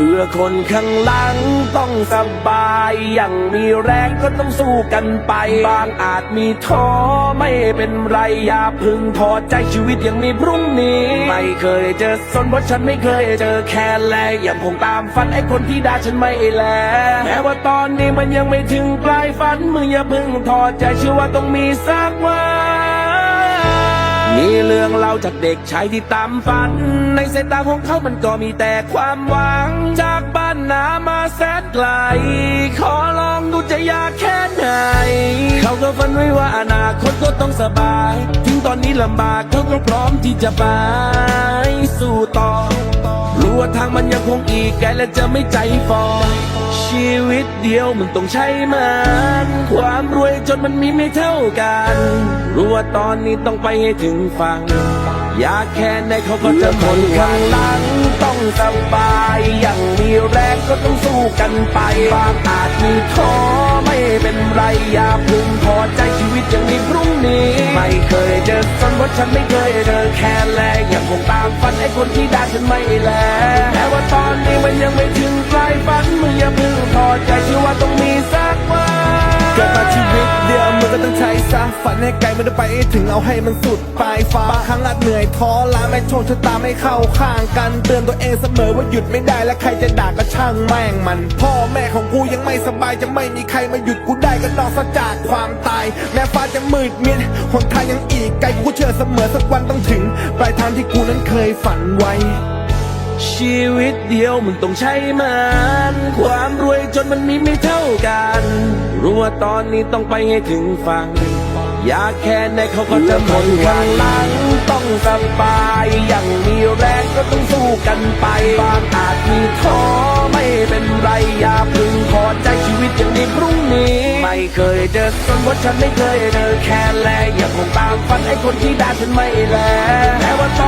เพื่อคนข้างหลังต้องสบายอย่างมีแรงก็ต้องสู้กันไป บางอาจมีท้อไม่เป็นไรอย่าพึงท้อใจชีวิตยังมีพรุ่งนี้ ไม่เคยเจอสนเพราะฉันไม่เคยเจอแค่แลยังคงตามฝันไอ้คนที่ด่าฉันไม่แลแม้ว่าตอนนี้มันยังไม่ถึงปลายฝันมึงอย่าพึงท้อใจเชื่อว่าต้องมีสักวันมีเรื่องเล่าจากเด็กชายที่ตามฝัน ในสายตาของเขามันก็มีแต่ความหวัง ไกล ขอลองดูจะยากแค่ไหน เขาก็ฝันไว้ว่าอนาคตก็ต้องสบาย ถึงตอนนี้ลำบากเขาก็พร้อมที่จะไปสู้ต่อ รู้ว่าทางมันยังคงอีกไกลและจะไม่ใจฟอชีวิตเดียวมันต้องใช้มัน ความรวยจนมันมีไม่เท่ากัน รู้ว่าตอนนี้ต้องไปให้ถึงฝั่ง อยากแค่ไหนเขาก็จะคนข้างหลังต้องสบายอย่างมีแรงก็ต้องสู้กันไปบางอาจมีท้อไม่เป็นไรอย่าพึงพอใจชีวิตยังมีพรุ่งนี้ ไม่เคยเจอสันว่าฉันไม่เคยเจอแค่แรงอยังคงตามฝัน ต้องใช้ซะฝันให้ไกลมันต้องไปถึงเอาให้มันสุดปลายฟ้าบางครั้งอาจเหนื่อยท้อล้าแม้โชคชะตาไม่เข้าข้างกัน เตือนตัวเองเสมอว่าหยุดไม่ได้และใครจะด่าก็ช่างแม่งมัน พ่อแม่ของกูยังไม่สบายจะไม่มีใครมาหยุดกูได้ก็นอกซะจากความตาย แม้ฟ้าจะมืดมิดหนทางยังอีกไกลกูเชื่อเสมอสักวันต้องถึง ปลายทางที่กูนั้นเคยฝันไว้ ชีวิตเดียวมันต้องใช้มัน ความรวยจนมันมีไม่เท่ากัน รู้ว่าตอนนี้ต้องไปให้ถึงฝั่งอยากแค่ไหนเขาก็จะหมดข้างหลังต้องสบายอย่างมีแรงก็ต้องสู้กันไปบางอาจมีท้อไม่เป็นไรอย่าพึงพอใจชีวิตยังมีพรุ่งนี้ ไม่เคยเจอสนว่าฉันไม่เคยเจอแค่แลยังคงตามฝันไอ้คนที่ด่าฉันไม่แลแม้ว่าตอน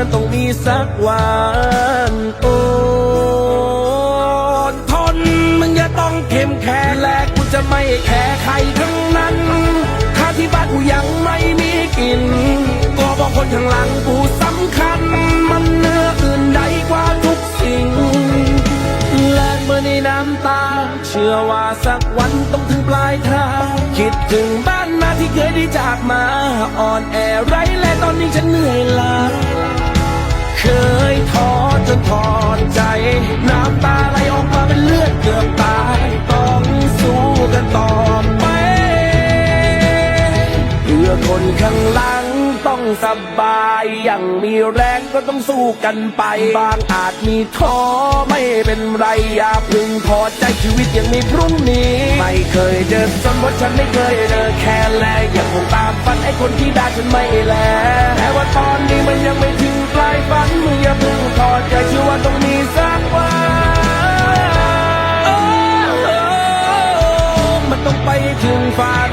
มันต้องมีสักวันโอ้ทนมึงอย่าต้องเข้มแข็งและกูจะไม่แคร์ใครทั้งนั้นถ้าที่บ้านกูยังไม่มีกิน ก็บอกคนข้างหลังกูสำคัญ มันเหนื้ออื่นใดกว่าทุกสิ่งและเมื่อในน้ำตา เชื่อว่าสักวันต้องถึงปลายทางคิดถึงบ้านนาที่เคยได้จากมา อ่อนแอไรและตอนนี้ฉันเหนื่อยล้า เคยท้อจนถอดใจ น้ำตาไหลออกมาเป็นเลือดเกือบตาย ต้องสู้กันต่อไป เพื่อคนข้างหลังต้องสบายอย่างมีแรงก็ต้องสู้กันไป บางอาจมีท้อไม่เป็นไร อย่าพึงพอใจชีวิตยังมีพรุ่งนี้ ไม่เคยเจอสนว่าฉันไม่เคยเจอแค่แลยังคงตามฝันไอ้คนที่ด่าฉันไม่แล วันโ